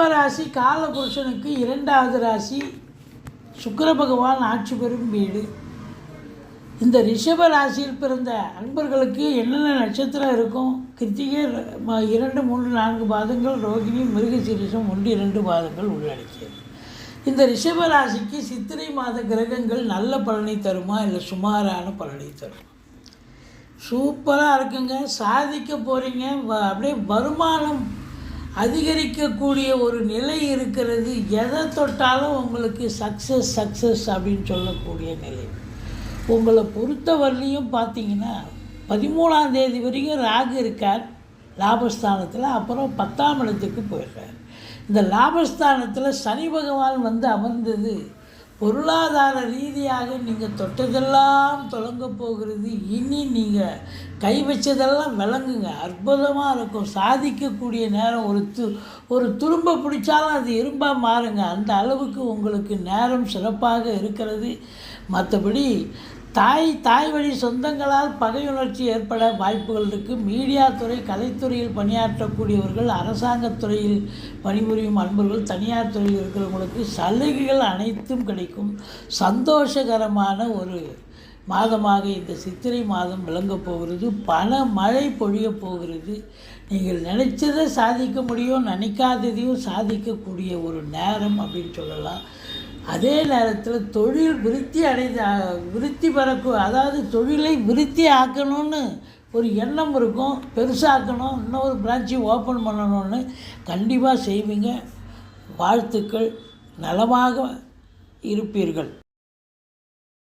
ரிஷப ராசி காலபுருஷனுக்கு இரண்டாவது ராசி சுக்கர பகவான் ஆட்சி பெறும் வீடு. இந்த ரிஷப ராசியில் பிறந்த அன்பர்களுக்கு என்னென்ன நட்சத்திரம் இருக்கும்? கிருத்திகை இரண்டு மூன்று நான்கு பாதங்கள் ரோகிணி மிருகசீரிஷம் ஒன்று இரண்டு பாதங்கள் உள்ளடக்கியது. இந்த ரிஷப ராசிக்கு சித்திரை மாத கிரகங்கள் நல்ல பலனை தருமா? இல்லை சுமாரான பலனை தருமா? சூப்பராக இருக்குங்க. சாதிக்க போகிறீங்க வ- அப்படியே வருமானம் அதிகரிக்கக்கூடிய ஒரு நிலை இருக்கிறது. எதை தொட்டாலும் உங்களுக்கு சக்ஸஸ் சக்ஸஸ் அப்படின்னு சொல்லக்கூடிய நிலை. உங்களை பொறுத்தவரையிலையும் பார்த்தீங்கன்னா பதிமூணாம் தேதி வரைக்கும் ராகு இருக்கார். லாபஸ்தானத்தில் அப்புறம் பத்தாம் இடத்துக்கு போயிடுறார். இந்த லாபஸ்தானத்தில் சனி பகவான் வந்து அமர்ந்தது பொருளாதார ரீதியாக நீங்கள் தொட்டதெல்லாம் தொடங்க போகிறது. இனி நீங்கள் கை வச்சதெல்லாம் விளங்குங்க. அற்புதமாக இருக்கும். சாதிக்கக்கூடிய நேரம் ஒரு து ஒரு துரும்ப பிடிச்சாலும் அது இரும்பாக மாறுங்க. அந்த அளவுக்கு உங்களுக்கு நேரம் சிறப்பாக இருக்கிறது. மற்றபடி தாய் தாய் வழி சொந்தங்களால் பகையுணர்ச்சி ஏற்பட வாய்ப்புகள் இருக்குது மீடியா துறை கலைத்துறையில் பணியாற்றக்கூடியவர்கள் அரசாங்கத் துறையில் பணிபுரியும் அன்பர்கள் தனியார் துறையில் இருக்கிறவங்களுக்கு சலுகைகள் அனைத்தும் கிடைக்கும். சந்தோஷகரமான ஒரு மாதமாக இந்த சித்திரை மாதம் விளங்கப் போகிறது. பல மழை பொழியப் போகிறது. நீங்கள் நினைச்சதை சாதிக்க முடியும் நினைக்காததையும் சாதிக்கக்கூடிய ஒரு நேரம் அப்படின்னு சொல்லலாம். அதே நேரத்தில் தொழில் விருத்தி அடைந்த விருத்தி பெறக்கு அதாவது தொழிலை விருத்தி ஆக்கணும்னு ஒரு எண்ணம் இருக்கும் பெருசாக்கணும் இன்னொரு பிரான்ச்சு ஓப்பன் பண்ணணும்னு கண்டிப்பாக செய்வீங்க. வாழ்த்துக்கள். நலமாக இருப்பீர்கள்.